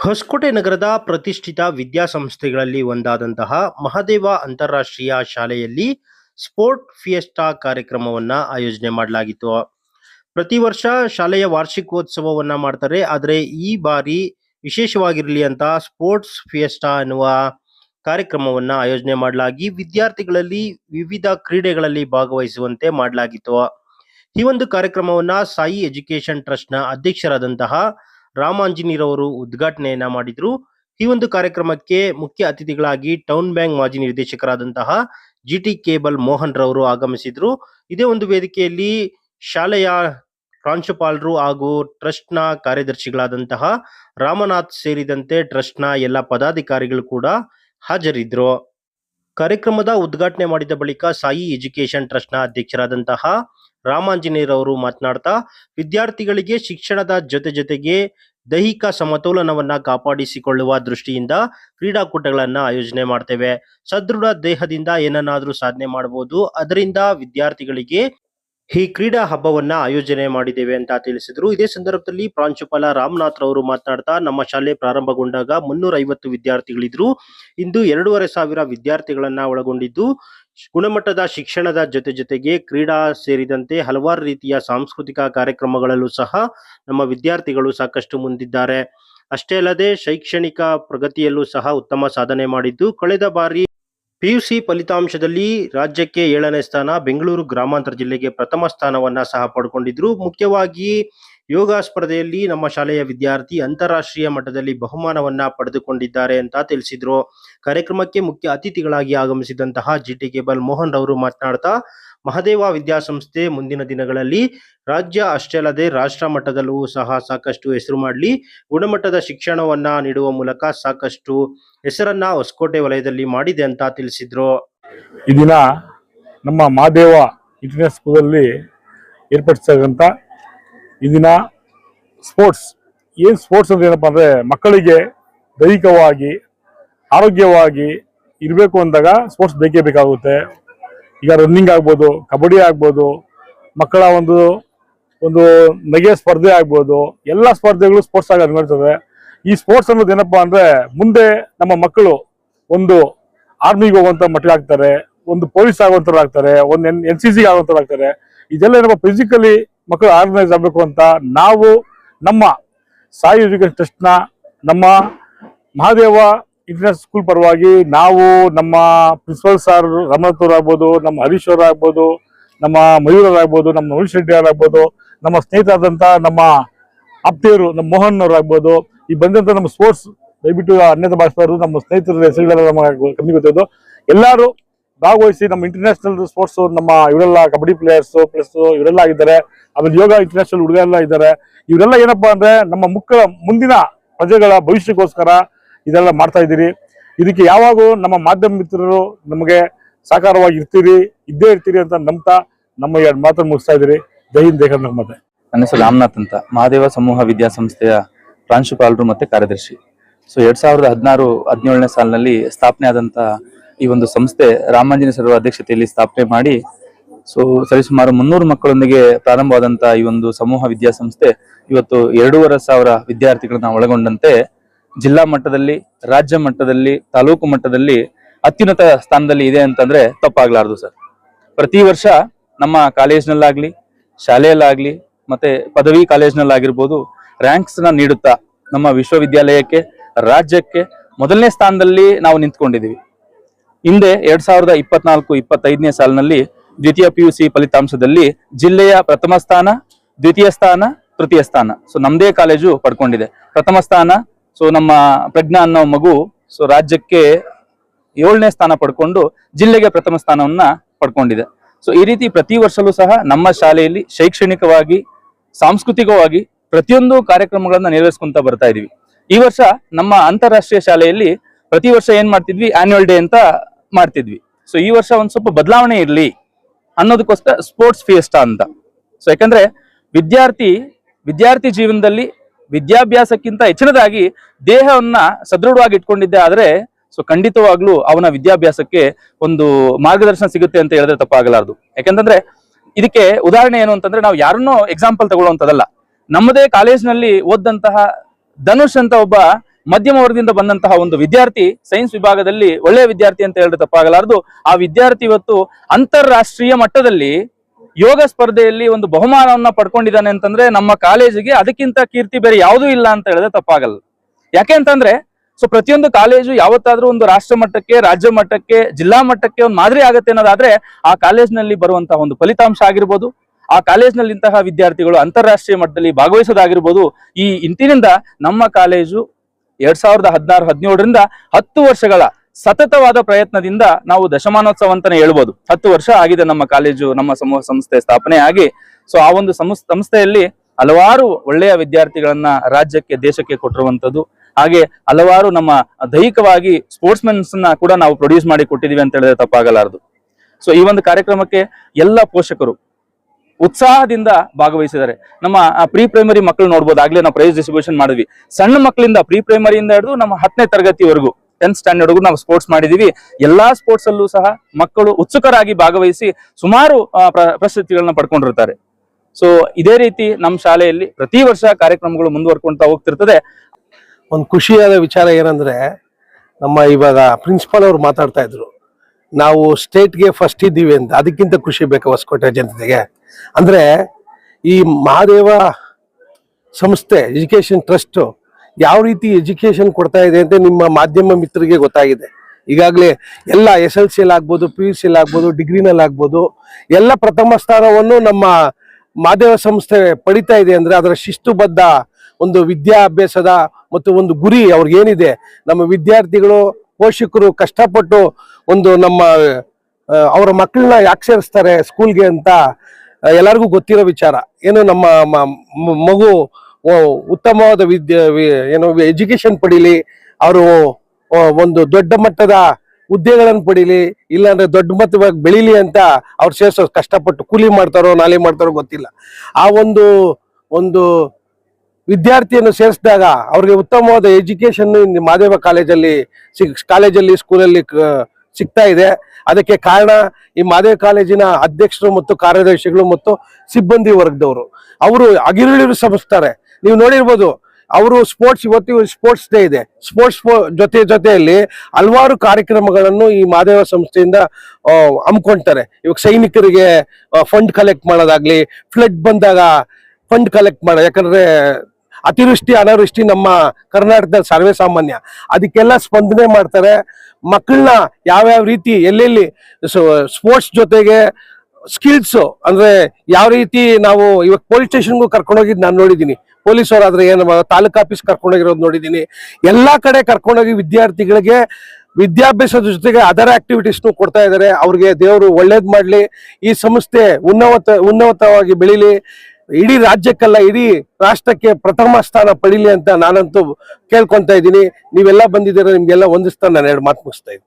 ಹೊಸಕೋಟೆ ನಗರದ ಪ್ರತಿಷ್ಠಿತ ವಿದ್ಯಾಸಂಸ್ಥೆಗಳಲ್ಲಿ ಒಂದಾದಂತಹ ಮಹದೇವ ಅಂತಾರಾಷ್ಟ್ರೀಯ ಶಾಲೆಯಲ್ಲಿ ಸ್ಪೋರ್ಟ್ ಫಿಯೆಸ್ಟಾ ಕಾರ್ಯಕ್ರಮವನ್ನ ಆಯೋಜನೆ ಮಾಡಲಾಗಿತ್ತು. ಪ್ರತಿ ವರ್ಷ ಶಾಲೆಯ ವಾರ್ಷಿಕೋತ್ಸವವನ್ನ ಮಾಡ್ತಾರೆ. ಆದರೆ ಈ ಬಾರಿ ವಿಶೇಷವಾಗಿರಲಿ ಅಂತ ಸ್ಪೋರ್ಟ್ಸ್ ಫಿಯೆಸ್ಟಾ ಅನ್ನುವ ಕಾರ್ಯಕ್ರಮವನ್ನ ಆಯೋಜನೆ ಮಾಡಲಾಗಿ ವಿದ್ಯಾರ್ಥಿಗಳಲ್ಲಿ ವಿವಿಧ ಕ್ರೀಡೆಗಳಲ್ಲಿ ಭಾಗವಹಿಸುವಂತೆ ಮಾಡಲಾಗಿತ್ತು. ಈ ಒಂದು ಕಾರ್ಯಕ್ರಮವನ್ನ ಸಾಯಿ ಎಜುಕೇಷನ್ ಟ್ರಸ್ಟ್ನ ಅಧ್ಯಕ್ಷರಾದಂತಹ ರಾಮಾಂಜಿನಿರವರು ಉದ್ಘಾಟನೆಯನ್ನ ಮಾಡಿದ್ರು. ಈ ಒಂದು ಕಾರ್ಯಕ್ರಮಕ್ಕೆ ಮುಖ್ಯ ಅತಿಥಿಗಳಾಗಿ ಟೌನ್ ಬ್ಯಾಂಕ್ ಮಾಜಿ ನಿರ್ದೇಶಕರಾದಂತಹ ಜಿ ಟಿ ಕೇಬಲ್ ಮೋಹನ್ ರವರು ಆಗಮಿಸಿದ್ರು. ಇದೇ ಒಂದು ವೇದಿಕೆಯಲ್ಲಿ ಶಾಲೆಯ ಪ್ರಾಂಶುಪಾಲರು ಹಾಗೂ ಟ್ರಸ್ಟ್ನ ಕಾರ್ಯದರ್ಶಿಗಳಾದಂತಹ ರಾಮನಾಥ್ ಸೇರಿದಂತೆ ಟ್ರಸ್ಟ್ನ ಎಲ್ಲ ಪದಾಧಿಕಾರಿಗಳು ಕೂಡ ಹಾಜರಿದ್ರು. ಕಾರ್ಯಕ್ರಮದ ಉದ್ಘಾಟನೆ ಮಾಡಿದ ಬಳಿಕ ಸಾಯಿ ಎಜುಕೇಶನ್ ಟ್ರಸ್ಟ್ನ ಅಧ್ಯಕ್ಷರಾದಂತಹ ರಾಮಾಂಜನೇಯರವರು ಮಾತನಾಡ್ತಾ, ವಿದ್ಯಾರ್ಥಿಗಳಿಗೆ ಶಿಕ್ಷಣದ ಜೊತೆ ಜೊತೆಗೆ ದೈಹಿಕ ಸಮತೋಲನವನ್ನ ಕಾಪಾಡಿಸಿಕೊಳ್ಳುವ ದೃಷ್ಟಿಯಿಂದ ಕ್ರೀಡಾಕೂಟಗಳನ್ನ ಆಯೋಜನೆ ಮಾಡ್ತೇವೆ. ಸದೃಢ ದೇಹದಿಂದ ಏನನ್ನಾದ್ರೂ ಸಾಧನೆ ಮಾಡಬಹುದು ಅದರಿಂದ ವಿದ್ಯಾರ್ಥಿಗಳಿಗೆ ಈ ಕ್ರೀಡಾ ಹಬ್ಬವನ್ನ ಆಯೋಜನೆ ಮಾಡಿದ್ದೇವೆ ಅಂತ ತಿಳಿಸಿದ್ರು. ಇದೇ ಸಂದರ್ಭದಲ್ಲಿ ಪ್ರಾಂಶುಪಾಲ ರಾಮನಾಥ್ ರವರು ಮಾತನಾಡ್ತಾ, ನಮ್ಮ ಶಾಲೆ ಪ್ರಾರಂಭಗೊಂಡಾಗ ಮುನ್ನೂರ ಐವತ್ತು ವಿದ್ಯಾರ್ಥಿಗಳಿದ್ರು. ಇಂದು ಎರಡೂವರೆ ಸಾವಿರ ವಿದ್ಯಾರ್ಥಿಗಳನ್ನ ಒಳಗೊಂಡಿದ್ದು ಗುಣಮಟ್ಟದ ಶಿಕ್ಷಣದ ಜೊತೆ ಜೊತೆಗೆ ಕ್ರೀಡಾ ಸೇರಿದಂತೆ ಹಲವಾರು ರೀತಿಯ ಸಾಂಸ್ಕೃತಿಕ ಕಾರ್ಯಕ್ರಮಗಳಲ್ಲೂ ಸಹ ನಮ್ಮ ವಿದ್ಯಾರ್ಥಿಗಳು ಸಾಕಷ್ಟು ಮುಂದಿದ್ದಾರೆ. ಅಷ್ಟೇ ಅಲ್ಲದೆ ಶೈಕ್ಷಣಿಕ ಪ್ರಗತಿಯಲ್ಲೂ ಸಹ ಉತ್ತಮ ಸಾಧನೆ ಮಾಡಿದ್ದು, ಕಳೆದ ಬಾರಿ ಪಿಯುಸಿ ಫಲಿತಾಂಶದಲ್ಲಿ ರಾಜ್ಯಕ್ಕೆ ಏಳನೇ ಸ್ಥಾನ, ಬೆಂಗಳೂರು ಗ್ರಾಮಾಂತರ ಜಿಲ್ಲೆಗೆ ಪ್ರಥಮ ಸ್ಥಾನವನ್ನ ಸಹ ಪಡ್ಕೊಂಡಿದ್ರು. ಮುಖ್ಯವಾಗಿ ಯೋಗ ಸ್ಪರ್ಧೆಯಲ್ಲಿ ನಮ್ಮ ಶಾಲೆಯ ವಿದ್ಯಾರ್ಥಿ ಅಂತಾರಾಷ್ಟ್ರೀಯ ಮಟ್ಟದಲ್ಲಿ ಬಹುಮಾನವನ್ನ ಪಡೆದುಕೊಂಡಿದ್ದಾರೆ ಅಂತ ತಿಳಿಸಿದ್ರು. ಕಾರ್ಯಕ್ರಮಕ್ಕೆ ಮುಖ್ಯ ಅತಿಥಿಗಳಾಗಿ ಆಗಮಿಸಿದಂತಹ ಜಿ ಟಿ ಕೇಬಲ್ ಮೋಹನ್ ರವರು ಮಾತನಾಡ್ತಾ, ಮಹದೇವ ವಿದ್ಯಾಸಂಸ್ಥೆ ಮುಂದಿನ ದಿನಗಳಲ್ಲಿ ರಾಜ್ಯ ಅಷ್ಟೇ ಅಲ್ಲದೆ ರಾಷ್ಟ್ರ ಮಟ್ಟದಲ್ಲೂ ಸಹ ಸಾಕಷ್ಟು ಹೆಸರು ಮಾಡಲಿ, ಗುಣಮಟ್ಟದ ಶಿಕ್ಷಣವನ್ನ ನೀಡುವ ಮೂಲಕ ಸಾಕಷ್ಟು ಹೆಸರನ್ನ ಹೊಸಕೋಟೆ ವಲಯದಲ್ಲಿ ಮಾಡಿದೆ ಅಂತ ತಿಳಿಸಿದ್ರು. ಈ ದಿನ ನಮ್ಮ ಮಹಾದೇವ ಇಂಟರ್ನೆಟ್ ಸ್ಕೂಲಲ್ಲಿ ಏರ್ಪಡಿಸ್ತಕ್ಕಂಥ ಈ ದಿನ ಸ್ಪೋರ್ಟ್ಸ್ ಏನು ಸ್ಪೋರ್ಟ್ಸ್ ಅಂದ್ರೆ ಏನಪ್ಪ ಅಂದರೆ ಮಕ್ಕಳಿಗೆ ದೈಹಿಕವಾಗಿ, ಆರೋಗ್ಯವಾಗಿ ಇರಬೇಕು ಅಂದಾಗ ಸ್ಪೋರ್ಟ್ಸ್ ಬೇಕೇ ಬೇಕಾಗುತ್ತೆ. ಈಗ ರನ್ನಿಂಗ್ ಆಗ್ಬೋದು, ಕಬಡ್ಡಿ ಆಗ್ಬೋದು, ಮಕ್ಕಳ ಒಂದು ಒಂದು ನಗೆ ಸ್ಪರ್ಧೆ ಆಗ್ಬೋದು, ಎಲ್ಲ ಸ್ಪರ್ಧೆಗಳು ಸ್ಪೋರ್ಟ್ಸ್ ಆಗಿ ಅನ್ಕೊಳ್ತದೆ ಈ ಸ್ಪೋರ್ಟ್ಸ್ ಅನ್ನೋದು ಏನಪ್ಪಾ ಅಂದ್ರೆ ಮುಂದೆ ನಮ್ಮ ಮಕ್ಕಳು ಒಂದು ಆರ್ಮಿಗೆ ಹೋಗುವಂತ ಮಟ್ಟಿಗೆ ಆಗ್ತಾರೆ, ಒಂದು ಪೊಲೀಸ್ ಆಗುವಂಥವ್ರು ಆಗ್ತಾರೆ, ಒಂದು ಎನ್ ಎನ್ ಸಿ ಸಿ ಆಗುವಂಥವ್ರು ಆಗ್ತಾರೆ. ಇದೆಲ್ಲ ಏನಪ್ಪ ಫಿಸಿಕಲಿ ಮಕ್ಕಳು ಆರ್ಗನೈಸ್ ಆಗಬೇಕು ಅಂತ ನಾವು ನಮ್ಮ ಸಾಯಿ ಎಜುಕೇಶನ್ ಟ್ರಸ್ಟ್ನ ನಮ್ಮ ಮಹಾದೇವ ಇಂಟರ್ನ್ಯಾಷನಲ್ ಸ್ಕೂಲ್ ಪರವಾಗಿ ನಾವು ನಮ್ಮ ಪ್ರಿನ್ಸಿಪಲ್ ಸರ್ ಅವರು ಆಗ್ಬೋದು, ನಮ್ಮ ಹರೀಶ್ ಅವರು ಆಗ್ಬೋದು, ನಮ್ಮ ಮಯೂರ್ ಅವ್ರು ಆಗ್ಬೋದು, ನಮ್ಮ ಅವ್ರು ಆಗ್ಬೋದು, ನಮ್ಮ ಸ್ನೇಹಿತರಾದಂಥ ನಮ್ಮ ಆಪ್ತಿಯರು ನಮ್ಮ ಮೋಹನ್ ಅವರು ಆಗ್ಬೋದು, ಈ ಬಂದಂಥ ನಮ್ಮ ಸ್ಪೋರ್ಟ್ಸ್ ದಯವಿಟ್ಟು ಅನ್ಯತ ಭಾಷೆಯವರು ನಮ್ಮ ಸ್ನೇಹಿತರ ಹೆಸರುಗಳೆಲ್ಲ ನಮಗೆ ಕಮ್ಮಿ ಗೊತ್ತಿದ್ದು ಎಲ್ಲರೂ ಭಾಗವಹಿಸಿ ನಮ್ಮ ಇಂಟರ್ನ್ಯಾಷನಲ್ ಸ್ಪೋರ್ಟ್ಸ್ ನಮ್ಮ ಇವರೆಲ್ಲ ಕಬಡ್ಡಿ ಪ್ಲೇಯರ್ಸ್ ಪ್ಲಸ್ ಇವರೆಲ್ಲ ಆಗಿದ್ದಾರೆ ಆಮೇಲೆ ಯೋಗ ಇಂಟರ್ನ್ಯಾಷನಲ್ ಎಲ್ಲ ಇದ್ದಾರೆ. ಇವರೆಲ್ಲ ಏನಪ್ಪಾ ಅಂದ್ರೆ ನಮ್ಮ ಮುಕ್ಕ ಮುಂದಿನ ಪ್ರಜೆಗಳ ಭವಿಷ್ಯಕ್ಕೋಸ್ಕರ ಇದೆಲ್ಲ ಮಾಡ್ತಾ ಇದ್ದೀರಿ. ಇದಕ್ಕೆ ಯಾವಾಗೂ ನಮ್ಮ ಮಾಧ್ಯಮ ಮಿತ್ರರು ನಮಗೆ ಸಾಕಾರವಾಗಿ ಇರ್ತೀರಿ ಇದ್ದೇ ಇರ್ತೀರಿ ಅಂತ ನಂಬ್ತಾ ನಮ್ಮ ಎರಡು ಮಾತನ್ನು ಮುಗಿಸ್ತಾ ಇದ್ದೀರಿ. ಜೈ ಹಿಂದ್ ದೇಹ ಮತ್ತೆ ನನ್ನ ಹೆಸರು ರಾಮನಾಥ್ ಅಂತ. ಮಹಾದೇವ ಸಮೂಹ ವಿದ್ಯಾಸಂಸ್ಥೆಯ ಪ್ರಾಂಶುಪಾಲರು ಮತ್ತೆ ಕಾರ್ಯದರ್ಶಿ. ಸೊ ಎರಡ್ ಸಾವಿರದ ಹದಿನಾರು, ಹದಿನೇಳನೇ ಸಾಲಿನಲ್ಲಿ ಸ್ಥಾಪನೆ ಆದಂತ ಈ ಒಂದು ಸಂಸ್ಥೆ ರಾಮಾಂಜನ ಸರ್ವ ಅಧ್ಯಕ್ಷತೆಯಲ್ಲಿ ಸ್ಥಾಪನೆ ಮಾಡಿ, ಸೊ ಸರಿಸುಮಾರು ಮುನ್ನೂರು ಮಕ್ಕಳೊಂದಿಗೆ ಪ್ರಾರಂಭವಾದಂತಹ ಈ ಒಂದು ಸಮೂಹ ವಿದ್ಯಾಸಂಸ್ಥೆ ಇವತ್ತು ಎರಡೂವರೆ ಸಾವಿರ ವಿದ್ಯಾರ್ಥಿಗಳನ್ನ ಒಳಗೊಂಡಂತೆ ಜಿಲ್ಲಾ ಮಟ್ಟದಲ್ಲಿ, ರಾಜ್ಯ ಮಟ್ಟದಲ್ಲಿ, ತಾಲೂಕು ಮಟ್ಟದಲ್ಲಿ ಅತ್ಯುನ್ನತ ಸ್ಥಾನದಲ್ಲಿ ಇದೆ ಅಂತಂದ್ರೆ ತಪ್ಪಾಗ್ಲಾರ್ದು ಸರ್. ಪ್ರತಿ ವರ್ಷ ನಮ್ಮ ಕಾಲೇಜ್ನಲ್ಲಾಗ್ಲಿ, ಶಾಲೆಯಲ್ಲಾಗ್ಲಿ, ಮತ್ತೆ ಪದವಿ ಕಾಲೇಜ್ನಲ್ಲಾಗಿರ್ಬೋದು ರ್ಯಾಂಕ್ಸ್ನ ನೀಡುತ್ತಾ ನಮ್ಮ ವಿಶ್ವವಿದ್ಯಾಲಯಕ್ಕೆ, ರಾಜ್ಯಕ್ಕೆ ಮೊದಲನೇ ಸ್ಥಾನದಲ್ಲಿ ನಾವು ನಿಂತ್ಕೊಂಡಿದ್ದೀವಿ. ಹಿಂದೆ ಎರಡ್ ಸಾವಿರದ ಇಪ್ಪತ್ನಾಲ್ಕು ಇಪ್ಪತ್ತೈದನೇ ಸಾಲಿನಲ್ಲಿ ದ್ವಿತೀಯ ಪಿ ಯು ಸಿ ಫಲಿತಾಂಶದಲ್ಲಿ ಜಿಲ್ಲೆಯ ಪ್ರಥಮ ಸ್ಥಾನ, ದ್ವಿತೀಯ ಸ್ಥಾನ, ತೃತೀಯ ಸ್ಥಾನ. ಸೊ ನಮ್ದೇ ಕಾಲೇಜು ಪಡ್ಕೊಂಡಿದೆ. ಪ್ರಥಮ ಸ್ಥಾನ ಸೊ ನಮ್ಮ ಪ್ರಜ್ಞಾ ಅನ್ನೋ ಮಗು ಸೊ ರಾಜ್ಯಕ್ಕೆ ಏಳನೇ ಸ್ಥಾನ ಪಡ್ಕೊಂಡು ಜಿಲ್ಲೆಗೆ ಪ್ರಥಮ ಸ್ಥಾನವನ್ನ ಪಡ್ಕೊಂಡಿದೆ. ಸೊ ಈ ರೀತಿ ಪ್ರತಿ ವರ್ಷಲೂ ಸಹ ನಮ್ಮ ಶಾಲೆಯಲ್ಲಿ ಶೈಕ್ಷಣಿಕವಾಗಿ, ಸಾಂಸ್ಕೃತಿಕವಾಗಿ ಪ್ರತಿಯೊಂದು ಕಾರ್ಯಕ್ರಮಗಳನ್ನ ನೆರವೇರಿಸ್ಕೊಂತ ಬರ್ತಾ ಇದೀವಿ. ಈ ವರ್ಷ ನಮ್ಮ ಅಂತಾರಾಷ್ಟ್ರೀಯ ಶಾಲೆಯಲ್ಲಿ ಪ್ರತಿ ವರ್ಷ ಏನ್ ಮಾಡ್ತಿದ್ವಿ? ಆನ್ಯುವಲ್ ಡೇ ಅಂತ ಮಾಡ್ತಿದ್ವಿ. ಸೊ ಈ ವರ್ಷ ಒಂದ್ ಸ್ವಲ್ಪ ಬದಲಾವಣೆ ಇರಲಿ ಅನ್ನೋದಕ್ಕೋಸ್ಕರ ಸ್ಪೋರ್ಟ್ಸ್ ಫಿಯೆಸ್ಟಾ ಅಂತ. ಸೊ ಯಾಕಂದ್ರೆ ವಿದ್ಯಾರ್ಥಿ ವಿದ್ಯಾರ್ಥಿ ಜೀವನದಲ್ಲಿ ವಿದ್ಯಾಭ್ಯಾಸಕ್ಕಿಂತ ಹೆಚ್ಚಿನದಾಗಿ ದೇಹವನ್ನ ಸದೃಢವಾಗಿ ಇಟ್ಕೊಂಡಿದ್ದೆ ಆದ್ರೆ ಸೊ ಖಂಡಿತವಾಗ್ಲೂ ಅವನ ವಿದ್ಯಾಭ್ಯಾಸಕ್ಕೆ ಒಂದು ಮಾರ್ಗದರ್ಶನ ಸಿಗುತ್ತೆ ಅಂತ ಹೇಳಿದ್ರೆ ತಪ್ಪಾಗಲಾರದು. ಯಾಕಂತಂದ್ರೆ ಇದಕ್ಕೆ ಉದಾಹರಣೆ ಏನು ಅಂತಂದ್ರೆ ನಾವು ಯಾರನ್ನೋ ಎಕ್ಸಾಂಪಲ್ ತಗೊಳ್ಳುವಂತದಲ್ಲ ನಮ್ಮದೇ ಕಾಲೇಜ್ನಲ್ಲಿ ಓದಂತಹ ಧನುಷ್ ಅಂತ ಒಬ್ಬ ಮಧ್ಯಮ ವರ್ಗದಿಂದ ಬಂದಂತಹ ಒಂದು ವಿದ್ಯಾರ್ಥಿ ಸೈನ್ಸ್ ವಿಭಾಗದಲ್ಲಿ ಒಳ್ಳೆಯ ವಿದ್ಯಾರ್ಥಿ ಅಂತ ಹೇಳಿದ್ರೆ ತಪ್ಪಾಗಲಾರದು. ಆ ವಿದ್ಯಾರ್ಥಿ ಇವತ್ತು ಅಂತಾರಾಷ್ಟ್ರೀಯ ಮಟ್ಟದಲ್ಲಿ ಯೋಗ ಸ್ಪರ್ಧೆಯಲ್ಲಿ ಒಂದು ಬಹುಮಾನವನ್ನ ಪಡ್ಕೊಂಡಿದ್ದಾನೆ ಅಂತಂದ್ರೆ ನಮ್ಮ ಕಾಲೇಜಿಗೆ ಅದಕ್ಕಿಂತ ಕೀರ್ತಿ ಬೇರೆ ಯಾವುದೂ ಇಲ್ಲ ಅಂತ ಹೇಳಿದ್ರೆ ತಪ್ಪಾಗಲ್ಲ. ಯಾಕೆ ಅಂತಂದ್ರೆ, ಸೊ ಪ್ರತಿಯೊಂದು ಕಾಲೇಜು ಯಾವತ್ತಾದ್ರೂ ಒಂದು ರಾಷ್ಟ್ರ ಮಟ್ಟಕ್ಕೆ, ರಾಜ್ಯ ಮಟ್ಟಕ್ಕೆ, ಜಿಲ್ಲಾ ಮಟ್ಟಕ್ಕೆ ಒಂದು ಮಾದರಿ ಆಗುತ್ತೆ ಅನ್ನೋದಾದ್ರೆ ಆ ಕಾಲೇಜಿನಲ್ಲಿ ಬರುವಂತಹ ಒಂದು ಫಲಿತಾಂಶ ಆಗಿರ್ಬೋದು. ಆ ಕಾಲೇಜಿನಲ್ಲಿ ಇಂತಹ ವಿದ್ಯಾರ್ಥಿಗಳು ಅಂತಾರಾಷ್ಟ್ರೀಯ ಮಟ್ಟದಲ್ಲಿ ಭಾಗವಹಿಸೋದಾಗಿರ್ಬೋದು. ಈ ಇಂತಿನಿಂದ ನಮ್ಮ ಕಾಲೇಜು ಎರಡ್ ಸಾವಿರದ ಹದಿನಾರು, ಹದಿನೇಳರಿಂದ ಹತ್ತು ವರ್ಷಗಳ ಸತತವಾದ ಪ್ರಯತ್ನದಿಂದ ನಾವು ದಶಮಾನೋತ್ಸವ ಅಂತಾನೆ ಹೇಳ್ಬೋದು. ಹತ್ತು ವರ್ಷ ಆಗಿದೆ ನಮ್ಮ ಕಾಲೇಜು, ನಮ್ಮ ಸಮೂಹ ಸಂಸ್ಥೆ ಸ್ಥಾಪನೆ ಆಗಿ. ಸೊ ಆ ಒಂದು ಸಂಸ್ಥೆಯಲ್ಲಿ ಹಲವಾರು ಒಳ್ಳೆಯ ವಿದ್ಯಾರ್ಥಿಗಳನ್ನ ರಾಜ್ಯಕ್ಕೆ, ದೇಶಕ್ಕೆ ಕೊಟ್ಟಿರುವಂತದ್ದು ಹಾಗೆ ಹಲವಾರು ನಮ್ಮ ದೈಹಿಕವಾಗಿ ಸ್ಪೋರ್ಟ್ಸ್ ಮೆನ್ಸ್ ಕೂಡ ನಾವು ಪ್ರೊಡ್ಯೂಸ್ ಮಾಡಿ ಕೊಟ್ಟಿದೀವಿ ಅಂತ ಹೇಳಿದ್ರೆ ತಪ್ಪಾಗಲಾರದು. ಸೊ ಈ ಒಂದು ಕಾರ್ಯಕ್ರಮಕ್ಕೆ ಎಲ್ಲ ಪೋಷಕರು ಉತ್ಸಾಹದಿಂದ ಭಾಗವಹಿಸಿದ್ದಾರೆ. ನಮ್ಮ ಪ್ರೀ ಪ್ರೈಮರಿ ಮಕ್ಕಳು ನೋಡ್ಬೋದು. ಆಗ್ಲೇ ನಾವು ಪ್ರೈಸ್ ಡಿಸ್ಟ್ರಿಬ್ಯೂಷನ್ ಮಾಡಿದ್ವಿ. ಸಣ್ಣ ಮಕ್ಕಳಿಂದ ಪ್ರೀ ಪ್ರೈಮರಿಯಿಂದ ಹಿಡಿದು ನಮ್ಮ ಹತ್ತನೇ ತರಗತಿವರೆಗೂ ಟೆಂತ್ ಸ್ಟ್ಯಾಂಡರ್ಡ್ಗೂ ನಾವು ಸ್ಪೋರ್ಟ್ಸ್ ಮಾಡಿದೀವಿ ಎಲ್ಲಾ ಸ್ಪೋರ್ಟ್ಸ್ ಅಲ್ಲೂ ಸಹ ಮಕ್ಕಳು ಉತ್ಸುಕರಾಗಿ ಭಾಗವಹಿಸಿ ಸುಮಾರು ಪ್ರಶಸ್ತಿಗಳನ್ನ ಪಡ್ಕೊಂಡಿರ್ತಾರೆ. ಸೊ ಇದೇ ರೀತಿ ನಮ್ಮ ಶಾಲೆಯಲ್ಲಿ ಪ್ರತಿ ವರ್ಷ ಕಾರ್ಯಕ್ರಮಗಳು ಮುಂದುವರ್ಕೊಂತ ಹೋಗ್ತಿರ್ತದೆ. ಒಂದು ಖುಷಿಯಾದ ವಿಚಾರ ಏನಂದ್ರೆ, ನಮ್ಮ ಇವಾಗ ಪ್ರಿನ್ಸಿಪಾಲ್ ಅವರು ಮಾತಾಡ್ತಾ ಇದ್ರು. ನಾವು ಸ್ಟೇಟ್ಗೆ ಫಸ್ಟ್ ಇದ್ದೀವಿ ಅಂತ. ಅದಕ್ಕಿಂತ ಖುಷಿ ಬೇಕು ಹೊಸಕೋಟೆ ಜನತೆಗೆ. ಅಂದ್ರೆ ಈ ಮಹಾದೇವ ಸಂಸ್ಥೆ ಎಜುಕೇಶನ್ ಟ್ರಸ್ಟ್ ಯಾವ ರೀತಿ ಎಜುಕೇಶನ್ ಕೊಡ್ತಾ ಇದೆ ಅಂತ ನಿಮ್ಮ ಮಾಧ್ಯಮ ಮಿತ್ರರಿಗೆ ಗೊತ್ತಾಗಿದೆ. ಈಗಾಗಲೇ ಎಲ್ಲ ಎಸ್ ಎಲ್ ಸಿ ಆಗ್ಬೋದು ಪಿ ಯು ಸಿ ಆಗ್ಬೋದು ಡಿಗ್ರಿನಲ್ಲಿ ಆಗ್ಬೋದು, ಎಲ್ಲ ಪ್ರಥಮ ಸ್ಥಾನವನ್ನು ನಮ್ಮ ಮಾದೇವ ಸಂಸ್ಥೆ ಪಡಿತಾ ಇದೆ ಅಂದರೆ ಅದರ ಶಿಸ್ತುಬದ್ಧ ಒಂದು ವಿದ್ಯಾಭ್ಯಾಸದ ಮತ್ತು ಒಂದು ಗುರಿ ಅವ್ರಿಗೇನಿದೆ ನಮ್ಮ ವಿದ್ಯಾರ್ಥಿಗಳು, ಪೋಷಕರು ಕಷ್ಟಪಟ್ಟು ಒಂದು ನಮ್ಮ ಅವರ ಮಕ್ಕಳನ್ನ ಯಾಕೆ ಸೇರಿಸ್ತಾರೆ ಸ್ಕೂಲ್ಗೆ ಅಂತ ಎಲ್ಲರಿಗೂ ಗೊತ್ತಿರೋ ವಿಚಾರ. ಏನು ನಮ್ಮ ಮಗು ಉತ್ತಮವಾದ ವಿದ್ಯೆ ಏನು ಎಜುಕೇಶನ್ ಪಡೀಲಿ, ಅವರು ಒಂದು ದೊಡ್ಡ ಮಟ್ಟದ ಹುದ್ದೆಗಳನ್ನು ಪಡೀಲಿ, ಇಲ್ಲಾಂದ್ರೆ ದೊಡ್ಡ ಮಟ್ಟವಾಗಿ ಬೆಳೀಲಿ ಅಂತ ಅವ್ರು ಸೇರ್ಸೋ ಕಷ್ಟಪಟ್ಟು ಕೂಲಿ ಮಾಡ್ತಾರೋ, ನಾಲಿ ಮಾಡ್ತಾರೋ ಗೊತ್ತಿಲ್ಲ. ಆ ಒಂದು ಒಂದು ವಿದ್ಯಾರ್ಥಿಯನ್ನು ಸೇರಿಸಿದಾಗ ಅವ್ರಿಗೆ ಉತ್ತಮವಾದ ಎಜುಕೇಶನ್ ಮಾದೇವ ಕಾಲೇಜಲ್ಲಿ ಸಿಗ್ ಕಾಲೇಜಲ್ಲಿ ಸ್ಕೂಲಲ್ಲಿ ಸಿಗ್ತಾ ಇದೆ. ಅದಕ್ಕೆ ಕಾರಣ ಈ ಮಾದೇವ ಕಾಲೇಜಿನ ಅಧ್ಯಕ್ಷರು ಮತ್ತು ಕಾರ್ಯದರ್ಶಿಗಳು ಮತ್ತು ಸಿಬ್ಬಂದಿ ವರ್ಗದವರು. ಅವರು ಅಗಿರುಳಿರು ಸಮಿಸ್ತಾರೆ ನೀವು ನೋಡಿರ್ಬೋದು, ಅವರು ಸ್ಪೋರ್ಟ್ಸ್ ಇವತ್ತಿ ಸ್ಪೋರ್ಟ್ಸ್ ಡೇ ಇದೆ. ಸ್ಪೋರ್ಟ್ಸ್ ಜೊತೆ ಜೊತೆಯಲ್ಲಿ ಹಲವಾರು ಕಾರ್ಯಕ್ರಮಗಳನ್ನು ಈ ಮಾದೇವ ಸಂಸ್ಥೆಯಿಂದ ಹಮ್ಮಿಕೊಳ್ತಾರೆ ಇವಾಗ ಸೈನಿಕರಿಗೆ ಫಂಡ್ ಕಲೆಕ್ಟ್ ಮಾಡೋದಾಗ್ಲಿ ಫ್ಲಡ್ ಬಂದಾಗ ಫಂಡ್ ಕಲೆಕ್ಟ್ ಮಾಡೋ, ಯಾಕಂದ್ರೆ ಅತಿವೃಷ್ಟಿ, ಅನಾವೃಷ್ಟಿ ನಮ್ಮ ಕರ್ನಾಟಕದಲ್ಲಿ ಸರ್ವೇ ಸಾಮಾನ್ಯ. ಅದಕ್ಕೆಲ್ಲ ಸ್ಪಂದನೆ ಮಾಡ್ತಾರೆ. ಮಕ್ಕಳನ್ನ ಯಾವ್ಯಾವ ರೀತಿ ಎಲ್ಲೆಲ್ಲಿ ಸ್ಪೋರ್ಟ್ಸ್ ಜೊತೆಗೆ ಸ್ಕಿಲ್ಸ್ ಅಂದ್ರೆ ಯಾವ ರೀತಿ ನಾವು ಇವಾಗ ಪೊಲೀಸ್ ಸ್ಟೇಷನ್ಗೂ ಕರ್ಕೊಂಡೋಗಿದ್ ನಾನು ನೋಡಿದ್ದೀನಿ ಆದ್ರೆ ಏನು ತಾಲೂಕು ಆಫೀಸ್ ಕರ್ಕೊಂಡೋಗಿರೋದು ನೋಡಿದ್ದೀನಿ ಎಲ್ಲಾ ಕಡೆ ಕರ್ಕೊಂಡೋಗಿ ವಿದ್ಯಾರ್ಥಿಗಳಿಗೆ ವಿದ್ಯಾಭ್ಯಾಸದ ಜೊತೆಗೆ ಅದರ್ ಆಕ್ಟಿವಿಟೀಸ್ನು ಕೊಡ್ತಾ ಇದ್ದಾರೆ ಅವ್ರಿಗೆ ದೇವರು ಒಳ್ಳೇದು ಮಾಡ್ಲಿ. ಈ ಸಂಸ್ಥೆ ಉನ್ನತ ಉನ್ನತವಾಗಿ ಬೆಳೀಲಿ. ಇಡೀ ರಾಜ್ಯಕ್ಕಲ್ಲ, ಇಡೀ ರಾಷ್ಟ್ರಕ್ಕೆ ಪ್ರಥಮ ಸ್ಥಾನ ಪಡೀಲಿ ಅಂತ ನಾನಂತೂ ಕೇಳ್ಕೊಂತ ಇದ್ದೀನಿ. ನೀವೆಲ್ಲ ಬಂದಿದ್ದೀರ, ನಿಮ್ಗೆಲ್ಲ ಸ್ಥಾನ ನಾನು ಎರಡು ಮಾತು ಮುಗಿಸ್ತಾ ಇದ್ದೀನಿ.